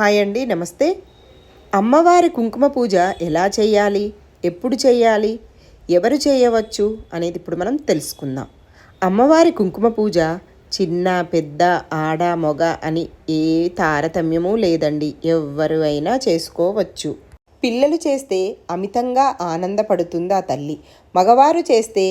Hi అండి నమస్తే. అమ్మవారి కుంకుమ పూజ ఎలా చేయాలి? ఎప్పుడు చేయాలి? ఎవరు చేయవచ్చు? అనేది ఇప్పుడు మనం తెలుసుకుందాం. అమ్మవారి కుంకుమ పూజ చిన్న పెద్ద ఆడ మొగ అని ఏ తారతమ్యము లేదండి. ఎవరు అయినా చేసుకోవచ్చు. పిల్లలు చేస్తే అమితంగా ఆనందపడుతుందా తల్లి? మగవారు చేస్తే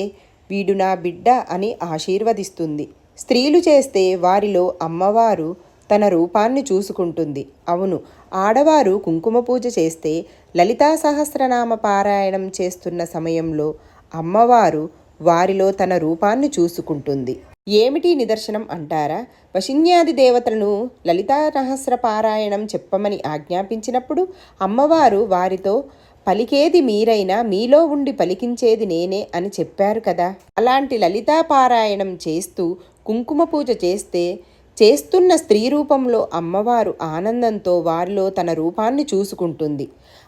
వీడు నా బిడ్డ అని ఆశీర్వదిస్తుంది. స్త్రీలు చేస్తే వారిలో అమ్మవారు తన రూపాన్ని చూసుకుంటుంది. అవును ఆడవారు కుంకుమ పూజ చేస్తే లలితా సహస్రనామ పారాయణం చేస్తున్న సమయంలో అమ్మవారు వారిలో తన రూపాన్ని చూసుకుంటుంది. ఏమిటి నిదర్శనం అంటారా? వశిన్యాది దేవతలను లలితా రహస్ర పారాయణం చెప్పమని ఆజ్ఞాపించినప్పుడు అమ్మవారు వారితో పలికేది మీరైనా మీలో ఉండి పలికించేది నేనే అని చెప్పారు కదా. అలాంటి లలితా పారాయణం చేస్తూ కుంకుమ పూజ చేస్తే చేస్తున్న స్త్రీ రూపంలో అమ్మవారు ఆనందంతో వారిలో తన రూపాన్ని చూసుకుంటుంది.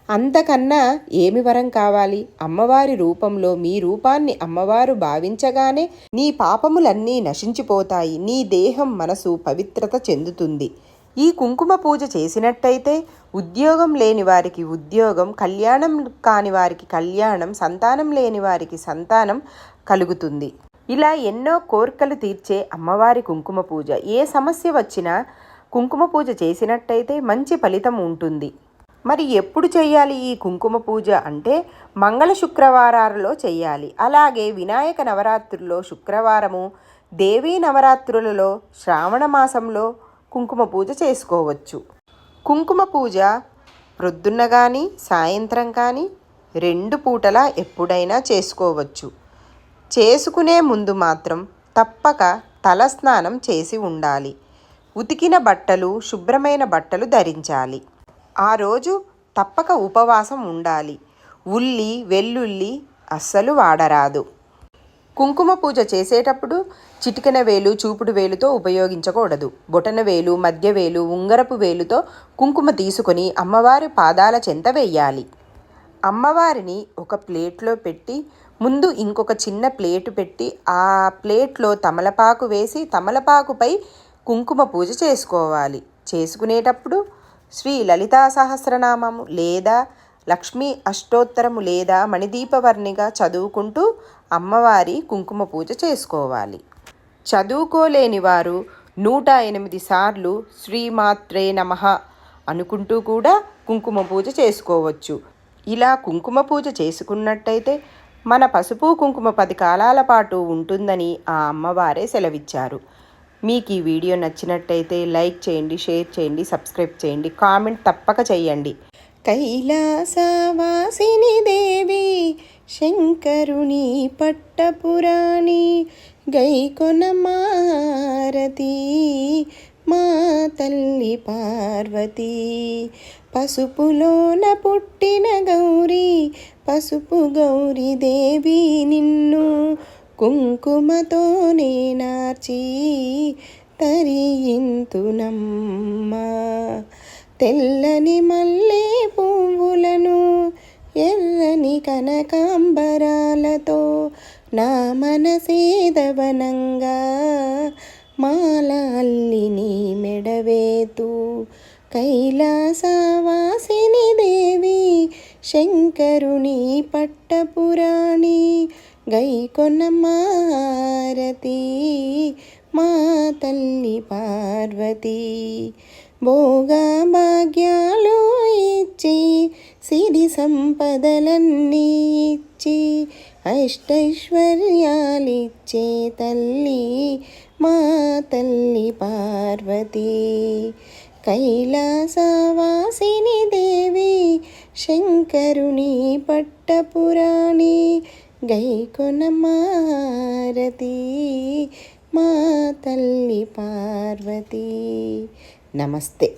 అంతకన్నా ఏమి వరం కావాలి? అమ్మవారి రూపంలో మీ రూపాన్ని అమ్మవారు భావించగానే నీ పాపములన్నీ నశించిపోతాయి. నీ దేహం మనసు పవిత్రత చెందుతుంది. ఈ కుంకుమ పూజ చేసినట్టయితే ఉద్యోగం లేని వారికి ఉద్యోగం కళ్యాణం కాని వారికి కళ్యాణం సంతానం లేని వారికి సంతానం కలుగుతుంది. ఇలా ఎన్నో కోరికలు తీర్చే అమ్మవారి కుంకుమ పూజ. ఏ సమస్య వచ్చినా కుంకుమ పూజ చేసినట్టయితే మంచి ఫలితం ఉంటుంది. మరి ఎప్పుడు చేయాలి ఈ కుంకుమ పూజ అంటే మంగళ శుక్రవారాలలో చేయాలి. అలాగే వినాయక నవరాత్రుల్లో శుక్రవారము దేవీ నవరాత్రులలో శ్రావణ మాసంలో కుంకుమ పూజ చేసుకోవచ్చు. కుంకుమ పూజ ప్రొద్దున్న కానీ సాయంత్రం కానీ రెండు పూటలా ఎప్పుడైనా చేసుకోవచ్చు. చేసుకునే ముందు మాత్రం తప్పక తలస్నానం చేసి ఉండాలి. ఉతికిన బట్టలు శుభ్రమైన బట్టలు ధరించాలి. ఆ రోజు తప్పక ఉపవాసం ఉండాలి. ఉల్లి వెల్లుల్లి అస్సలు వాడరాదు. కుంకుమ పూజ చేసేటప్పుడు చిటికెన వేలు చూపుడు వేలుతో ఉపయోగించకూడదు. బొటన వేలు మధ్య వేలు ఉంగరపు వేలుతో కుంకుమ తీసుకొని అమ్మవారి పాదాల చెంత వేయాలి. అమ్మవారిని ఒక ప్లేట్లో పెట్టి ముందు ఇంకొక చిన్న ప్లేటు పెట్టి ఆ ప్లేట్లో తమలపాకు వేసి తమలపాకుపై కుంకుమ పూజ చేసుకోవాలి. చేసుకునేటప్పుడు శ్రీ లలితా సహస్రనామము లేదా లక్ష్మీ అష్టోత్తరము లేదా మణిదీపవర్ణిగా చదువుకుంటూ అమ్మవారి కుంకుమ పూజ చేసుకోవాలి. చదువుకోలేని వారు నూట ఎనిమిది సార్లు శ్రీమాత్రే నమ అనుకుంటూ కూడా కుంకుమ పూజ చేసుకోవచ్చు. ఇలా కుంకుమ పూజ చేసుకున్నట్టయితే మన పసుపు కుంకుమ పది కాలాల పాటు ఉంటుందని ఆ అమ్మవారే సెలవిచ్చారు. మీకు ఈ వీడియో నచ్చినట్టయితే లైక్ చేయండి షేర్ చేయండి సబ్స్క్రైబ్ చేయండి కామెంట్ తప్పక చేయండి కైలాసవాసిని దేవి శంకరుని పట్టపురాణి గైకొన మారతి మా తల్లి పార్వతి. పసుపులోన పుట్టిన గౌరీ పసుపు గౌరీ దేవి నిన్ను కుంకుమతోనే నార్చి తరియింతునమ్మా. తెల్లని మల్లె పువ్వులను ఎర్రని కనకాంబరాలతో నా మనసేదవనంగా మాలల్లిని మెడవేతూ మెడవేతు కైలాసవాసిని దేవి శంకరుని పట్టపురాణి గైకొన్న మారతి మా తల్లి పార్వతి. భోగా భాగ్యాలు ఇచ్చి సిరి సంపదలన్నీ ఇచ్చి అష్టైశ్వర్యాలిచ్చే తల్లి మా తల్లి పార్వతి కైలాసవాసిని దేవి శంకరుని పట్టపురాణి గైకొన మారతి మా తల్లి పార్వతి. నమస్తే.